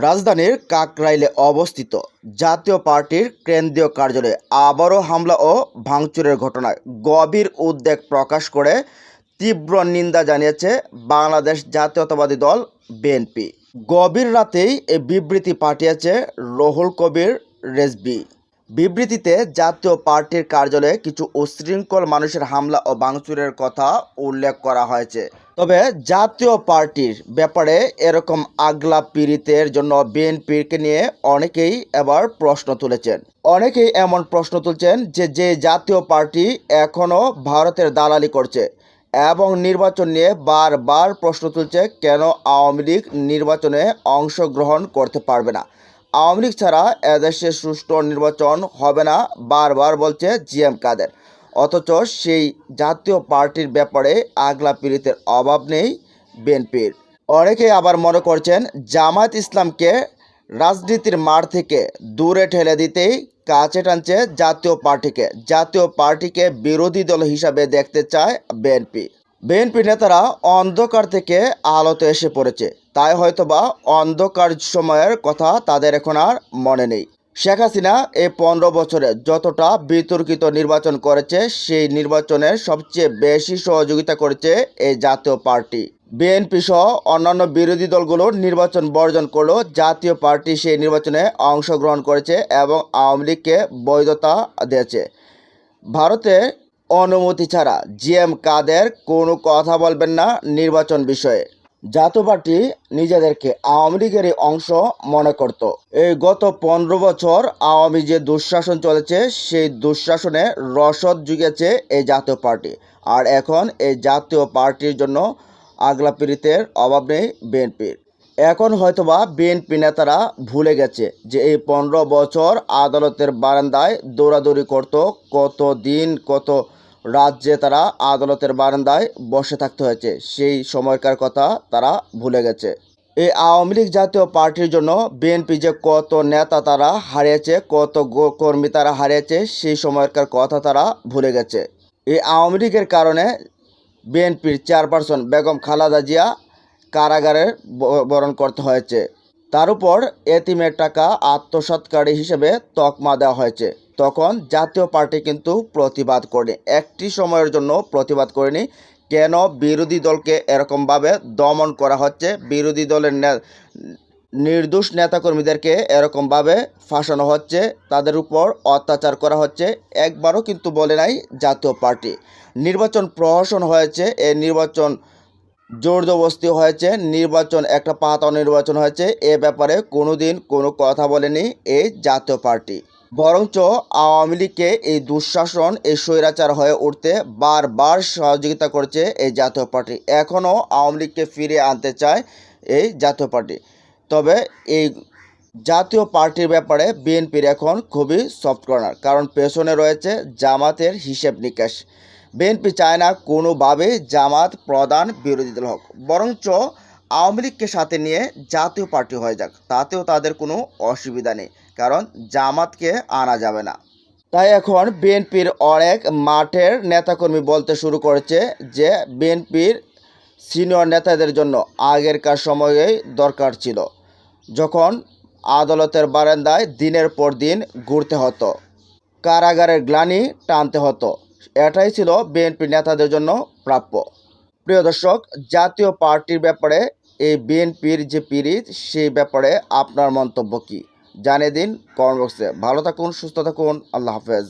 রাজধানীর কাকরাইলে অবস্থিত জাতীয় পার্টির কেন্দ্রীয় কার্যালয়ে আবারও হামলা ও ভাঙচুরের ঘটনায় গভীর উদ্বেগ প্রকাশ করে তীব্র নিন্দা জানিয়েছে বাংলাদেশ জাতীয়তাবাদী দল বিএনপি। গভীর রাতেই এই বিবৃতি পাঠিয়েছে রহুল কবির রেজবি বিবৃতিতে জাতীয় পার্টির কার্যালয়ে কিছু উশৃঙ্খল মানুষের হামলা ও ভাঙচুরের কথা উল্লেখ করা হয়েছে। তবে জাতীয় পার্টির ব্যাপারে এরকম আগলা পীড়িতের জন্য বিএনপিকে নিয়ে অনেকেই এবার প্রশ্ন তুলেছেন। অনেকেই এমন প্রশ্ন তুলছেন যে যে জাতীয় পার্টি এখনও ভারতের দালালি করছে এবং নির্বাচন নিয়ে বারবার প্রশ্ন তুলছে কেন আওয়ামী লীগ নির্বাচনে অংশগ্রহণ করতে পারবে না। আওয়ামী লীগ ছাড়া এদেশে সুষ্ঠু নির্বাচন হবে না, বারবার বলছে জিএম কাদের। অথচ সেই জাতীয় পার্টির ব্যাপারে আগলা পীড়িতের অভাব নেই বিএনপির। অনেকেই আবার মনে করছেন জামায়াত ইসলামকে রাজনীতির মাঠ থেকে দূরে ঠেলে দিতেই কাছে টানছে জাতীয় পার্টিকে। জাতীয় পার্টিকে বিরোধী দল হিসাবে দেখতে চায় বিএনপি। বিএনপি নেতারা অন্ধকার থেকে আলোতে এসে পড়েছে। তাই হয়তোবা অন্ধকার সময়ের কথা তাদের এখন আর মনে নেই। শেখ হাসিনা এই পনেরো বছরে যতটা বিতর্কিত নির্বাচন করেছে, সেই নির্বাচনের সবচেয়ে বেশি সহযোগিতা করেছে এই জাতীয় পার্টি। বিএনপি সহ অন্যান্য বিরোধী দলগুলো নির্বাচন বর্জন করলেও জাতীয় পার্টি সেই নির্বাচনে অংশগ্রহণ করেছে এবং আওয়ামী লীগকে বৈধতা দিয়েছে। ভারতে অনুমতি ছাড়া জিএম কাদের কোনো কথা বলবেন না নির্বাচন বিষয়ে। জাতীয় পার্টি নিজেদেরকে আওয়ামী লীগেরই অংশ মনে করত। এই গত পনেরো বছর আওয়ামী যে দুঃশাসন চলেছে, সেই দুঃশাসনে রসদ জুগেছে এই জাতীয় পার্টি। আর এখন এই জাতীয় পার্টির জন্য আগলা পীড়িতের অভাব নেই বিএনপির। এখন হয়তোবা বিএনপি নেতারা ভুলে গেছে যে এই পনেরো বছর আদালতের বারান্দায় দৌড়াদৌড়ি করত কত দিন কত রাজ্যে তারা আদালতের বারান্দায় বসে থাকতে হয়েছে। সেই সময়কার কথা তারা ভুলে গেছে। এই আওয়ামী লীগ জাতীয় পার্টির জন্য বিএনপি যে কত নেতা তারা হারিয়েছে, কত কর্মী তারা হারিয়েছে, সেই সময়কার কথা তারা ভুলে গেছে। এই আওয়ামী লীগের কারণে বিএনপির চেয়ারপারসন বেগম খালাদা জিয়া কারাগারে বরণ করতে হয়েছে। তার উপর এতিমের টাকা আত্মসৎকারী হিসেবে তকমা দেওয়া হয়েছে। তখন জাতীয় পার্টি কিন্তু প্রতিবাদ করেনি। একটি সময়ের জন্য প্রতিবাদ করেনি। কেন বিরোধী দলকে এরকমভাবে দমন করা হচ্ছে? বিরোধী দলের নির্দোষ নেতাকর্মীদেরকে এরকমভাবে ফাঁসানো হচ্ছে। তাদের উপর অত্যাচার করা হচ্ছে। একবারও কিন্তু বলে নাই জাতীয় পার্টি। নির্বাচন প্রহসন হয়েছে। এই নির্বাচন জোর হয়েছে, নির্বাচন, একটা পাতা নির্বাচন হয়েছে। এ ব্যাপারে কোনো দিন কোনো কথা বলেনি এই জাতীয় পার্টি। বরঞ্চ আওয়ামী লীগকে এই দুঃশাসন, এই স্বৈরাচার হয়ে উঠতে বারবার সহযোগিতা করছে এই জাতীয় পার্টি। এখনও আওয়ামী লীগকে ফিরিয়ে আনতে চায় এই জাতীয় পার্টি। তবে এই জাতীয় পার্টির ব্যাপারে বিএনপির এখন খুবই সফট কর্নার, কারণ পেছনে রয়েছে জামাতের হিসেব নিকাশ। বিএনপি চায় না কোনোভাবেই জামাত প্রধান বিরোধী দল হোক। বরঞ্চ আওয়ামী লীগকে সাথে নিয়ে জাতীয় পার্টি হয়ে যাক, তাতেও তাদের কোনো অসুবিধা নেই, কারণ জামাতকে আনা যাবে না। তাই এখন বিএনপির অনেক মাঠের নেতাকর্মী বলতে শুরু করেছে যে বিএনপির সিনিয়র নেতাদের জন্য আগেরকার সময়েই দরকার ছিল, যখন আদালতের বারান্দায় দিনের পর দিন ঘুরতে হতো, কারাগারের গ্লানি টানতে হতো। এটাই ছিল বিএনপি নেতাদের জন্য প্রাপ্য। প্রিয় দর্শক, জাতীয় পার্টির ব্যাপারে, এই বিএনপির যে পিরিত সেই ব্যাপারে আপনার মন্তব্য কী? জানিয়ে দিন কমেন্ট বক্সে। ভালো থাকুন, সুস্থ থাকুন, আল্লাহ হাফেজ।